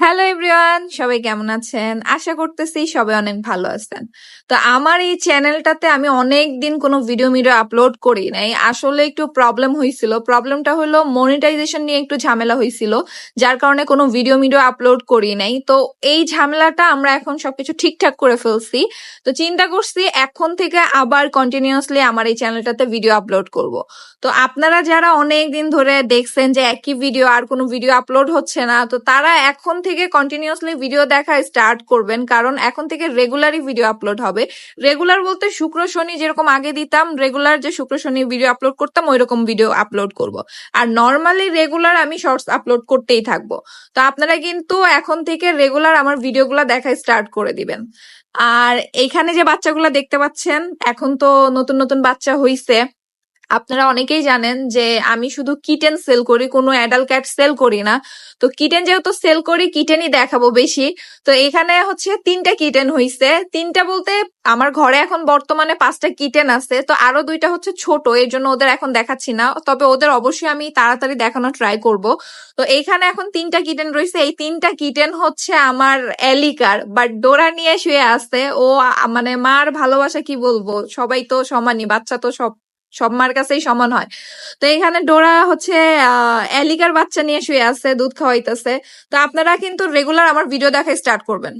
Hello everyone সবাই কেমন আছেন? আশা করতেছি সবাই অনেক ভালো আছেন। তো আমার এই চ্যানেলটাতে আমি অনেক দিন কোনো ভিডিও মিডিও আপলোড করি নাই। আসলে একটু প্রবলেম হয়েছিল প্রবলেমটা হলো মনিটাইজেশন নিয়ে একটু ঝামেলা হয়েছিল যার কারণে কোনো ভিডিও মিডিও আপলোড করি নাই। তো এই ঝামেলাটা আমরা এখন সবকিছু ঠিকঠাক করে ফেলছি। তো চিন্তা করছি এখন থেকে আবার কন্টিনিউয়াসলি আমার এই চ্যানেলটাতে ভিডিও আপলোড করব। তো আপনারা যারা অনেক দিন ধরে দেখছেন যে একই ভিডিও আর কোনো ভিডিও আপলোড হচ্ছে না, তো তারা এখন থেকে কন্টিনিউয়াসলি ভিডিও দেখা স্টার্ট করবেন, কারণ এখন থেকে রেগুলারই ভিডিও আপলোড হবে। রেগুলার বলতে শুক্র, শনি যেরকম আগে দিতাম রেগুলার যে শুক্র, শনি ভিডিও আপলোড করতাম ওই রকম ভিডিও আপলোড করব। আর নর্মালি রেগুলার আমি শর্টস আপলোড করতেই থাকব। তো আপনারা কিন্তু এখন থেকে রেগুলার আমার ভিডিওগুলো দেখা স্টার্ট করে দিবেন। আর এখানে যে বাচ্চাগুলো দেখতে পাচ্ছেন, এখন তো নতুন নতুন বাচ্চা হইছে। আপনারা অনেকেই জানেন যে আমি শুধু কিটেন সেল করি, কোনো অ্যাডাল্ট ক্যাট সেল করি না। তো কিটেন যেহেতু সেল করি কিটেনই দেখাবো বেশি। তো এখানে হচ্ছে তিনটা কিটেন হইছে। তিনটা বলতে আমার ঘরে এখন বর্তমানে পাঁচটা কিটেন আছে। তো আরও দুইটা হচ্ছে ছোট এর জন্য ওদের এখন দেখাচ্ছি না। তবে ওদের অবশ্যই আমি তাড়াতাড়ি দেখানো ট্রাই করব। তো এইখানে এখন তিনটা কিটেন রয়েছে। এই তিনটা কিটেন হচ্ছে আমার এলিকার বাট ডোরা নিয়ে শুয়ে আছে। ও মানে মার ভালোবাসা কি বলব? সবাই তো সমানই, বাচ্চা তো সব। সব মার কাছেই সমান হয়। তো এখানে ডোরা হচ্ছে এলিকার বাচ্চা নিয়ে শুয়ে আছে, দুধ খাওয়াইতেছে। তো আপনারা কিন্তু রেগুলার আমার ভিডিও দেখা স্টার্ট করবেন।